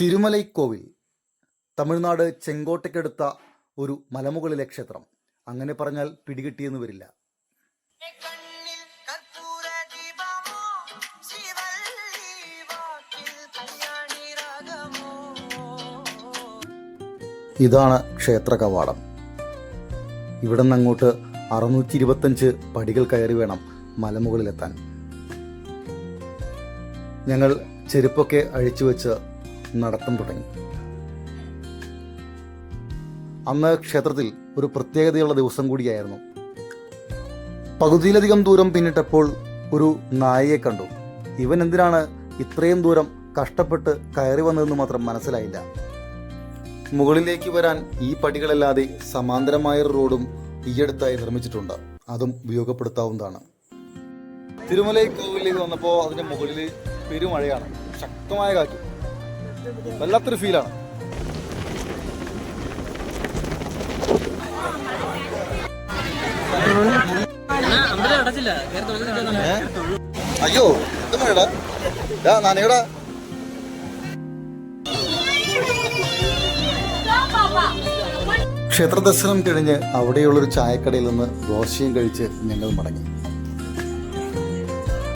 തിരുമലൈക്കോവിൽ തമിഴ്നാട് ചെങ്കോട്ടയ്ക്കടുത്ത ഒരു മലമുകളിലെ ക്ഷേത്രം. അങ്ങനെ പറഞ്ഞാൽ പിടികിട്ടിയെന്ന് വരില്ല. ഇതാണ് ക്ഷേത്ര കവാടം. ഇവിടെ നിന്ന് അങ്ങോട്ട് അറുന്നൂറ്റി ഇരുപത്തഞ്ച് പടികൾ കയറി വേണം മലമുകളിലെത്താൻ. ഞങ്ങൾ ചെരുപ്പൊക്കെ അഴിച്ചു വെച്ച് നടത്തം തുടങ്ങി. അന്ന് ക്ഷേത്രത്തിൽ ഒരു പ്രത്യേകതയുള്ള ദിവസം കൂടിയായിരുന്നു. പകുതിയിലധികം ദൂരം പിന്നിട്ടപ്പോൾ ഒരു നായയെ കണ്ടു. ഇവൻ എന്തിനാണ് ഇത്രയും ദൂരം കഷ്ടപ്പെട്ട് കയറി വന്നതെന്ന് മാത്രം മനസ്സിലായില്ല. മുകളിലേക്ക് വരാൻ ഈ പടികളല്ലാതെ സമാന്തരമായ റോഡും ഈയടുത്തായി നിർമ്മിച്ചിട്ടുണ്ട്. അതും ഉപയോഗപ്പെടുത്താവുന്നതാണ്. തിരുമലൈ കോവിലേക്ക് വന്നപ്പോൾ അതിന്റെ മുകളിൽ പെരുമഴയാണ്. ശക്തമായ കാറ്റ്. വല്ലാത്തൊരു ഫീലാണ്. അയ്യോ ഇത് മഴടാ? നനയടാ ക്ഷേത്ര ദർശനം കഴിഞ്ഞ് അവിടെയുള്ളൊരു ചായക്കടയിൽ നിന്ന് ദോശയും കഴിച്ച് ഞങ്ങൾ മടങ്ങി.